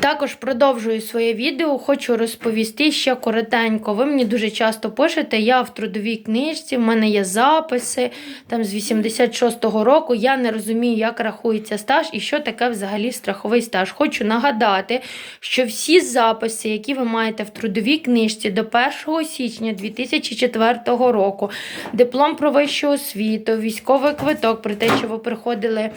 Також продовжую своє відео, хочу розповісти ще коротенько. Ви мені дуже часто пишете, я в трудовій книжці, в мене є записи там з 86-го року. Я не розумію, як рахується стаж і що таке взагалі страховий стаж. Хочу нагадати, що всі записи, які ви маєте в трудовій книжці до 1 січня 2004 року, диплом про вищу освіту, військовий квиток про те, що ви приходили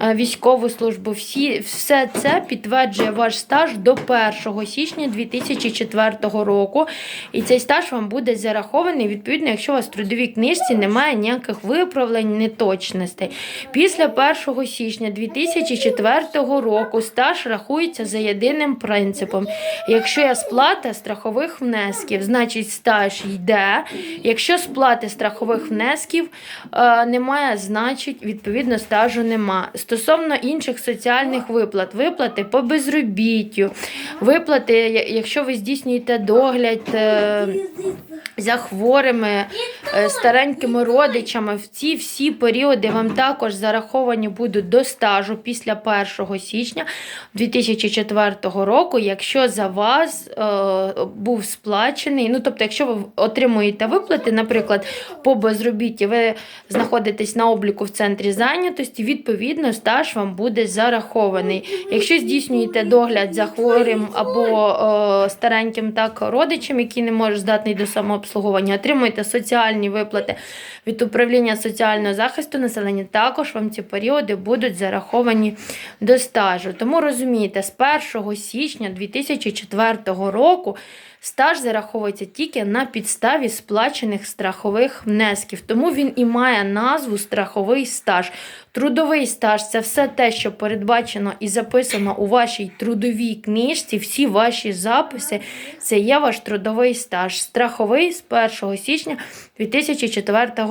е, військову службу. Всі, все це підтверджує ваш стаж до 1 січня 2004 року. І цей стаж вам буде зарахований, відповідно, якщо у вас в трудовій книжці немає ніяких виправлень, неточностей. Після 1 січня 2004 року стаж рахується за єдиним принципом. Якщо є сплата страхових внесків, значить стаж йде. Якщо сплати страхових внесків е, немає, значить відповідно стажу нема. Стосовно інших соціальних виплат, виплати по безробіттю, виплати, якщо ви здійснюєте догляд. е, за хворими, старенькими родичами. В ці всі періоди вам також зараховані будуть до стажу після 1 січня 2004 року, якщо за вас е, був сплачений. Ну, тобто, якщо ви отримуєте виплати, наприклад, по безробітті, ви знаходитесь на обліку в центрі зайнятості, відповідно, стаж вам буде зарахований. Якщо здійснюєте догляд за хворим або е, стареньким так родичем, який не може здатний до самообслуговування, отримуєте соціальні виплати від управління соціального захисту населення, також вам ці періоди будуть зараховані до стажу. Тому розумієте, з 1 січня 2004 року стаж зараховується тільки на підставі сплачених страхових внесків. Тому він і має назву страховий стаж. Трудовий стаж це все те, що передбачено і записано у вашій трудовій книжці. Всі ваші записи це є ваш трудовий стаж. Страховий з 1 січня 2004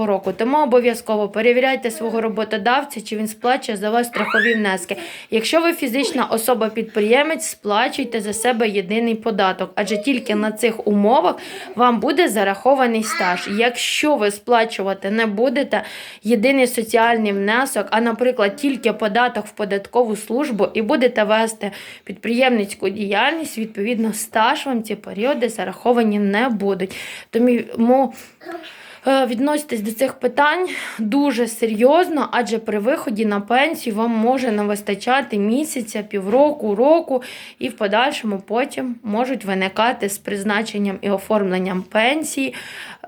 року. Тому обов'язково перевіряйте свого роботодавця, чи він сплачує за вас страхові внески. Якщо ви фізична особа-підприємець, сплачуйте за себе єдиний податок, адже тільки на цих умовах вам буде зарахований стаж. Якщо ви сплачувати не будете єдиний соціальний внесок, а, наприклад, тільки податок в податкову службу і будете вести підприємницьку діяльність, відповідно, стаж вам ці періоди зараховані не будуть. Тому відноситесь до цих питань дуже серйозно, адже при виході на пенсію вам може не вистачати місяця, півроку, року, і в подальшому потім можуть виникати з призначенням і оформленням пенсії.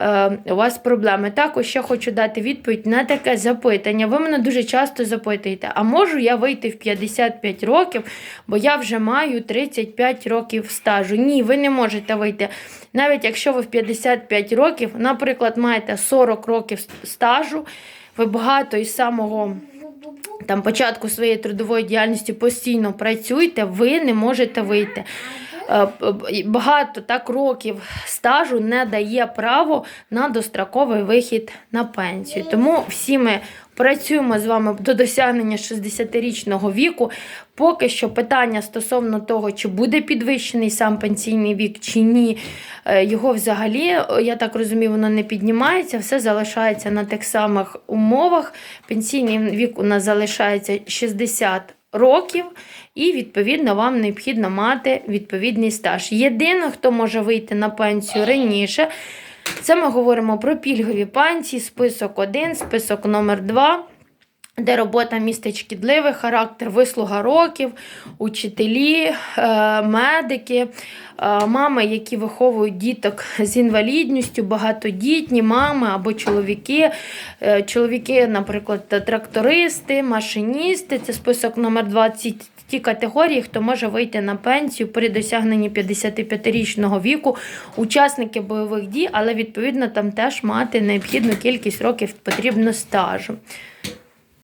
е, У вас проблеми. Також ще хочу дати відповідь на таке запитання. Ви мене дуже часто запитуєте, а можу я вийти в 55 років, бо я вже маю 35 років стажу. Ні, ви не можете вийти. Навіть якщо ви в 55 років, наприклад, маєте 40 років стажу, ви багато із самого там, початку своєї трудової діяльності постійно працюєте, ви не можете вийти. Е, Багато так років стажу не дає право на достроковий вихід на пенсію. Тому всі ми працюємо з вами до досягнення 60-річного віку. Поки що питання стосовно того, чи буде підвищений сам пенсійний вік, чи ні, е, його взагалі, я так розумію, воно не піднімається, все залишається на тих самих умовах. Пенсійний вік у нас залишається 60 років, і відповідно вам необхідно мати відповідний стаж. Єдине, хто може вийти на пенсію раніше, це ми говоримо про пільгові пенсії, список 1, список номер 2 де робота містить шкідливий характер, вислуга років, учителі, е, медики, е, мами, які виховують діток з інвалідністю, багатодітні мами або чоловіки. Е, Чоловіки, наприклад, трактористи, машиністи, це список номер 20 ті категорії, хто може вийти на пенсію при досягненні 55-річного віку, учасники бойових дій, але відповідно там теж мати необхідну кількість років потрібно стажу.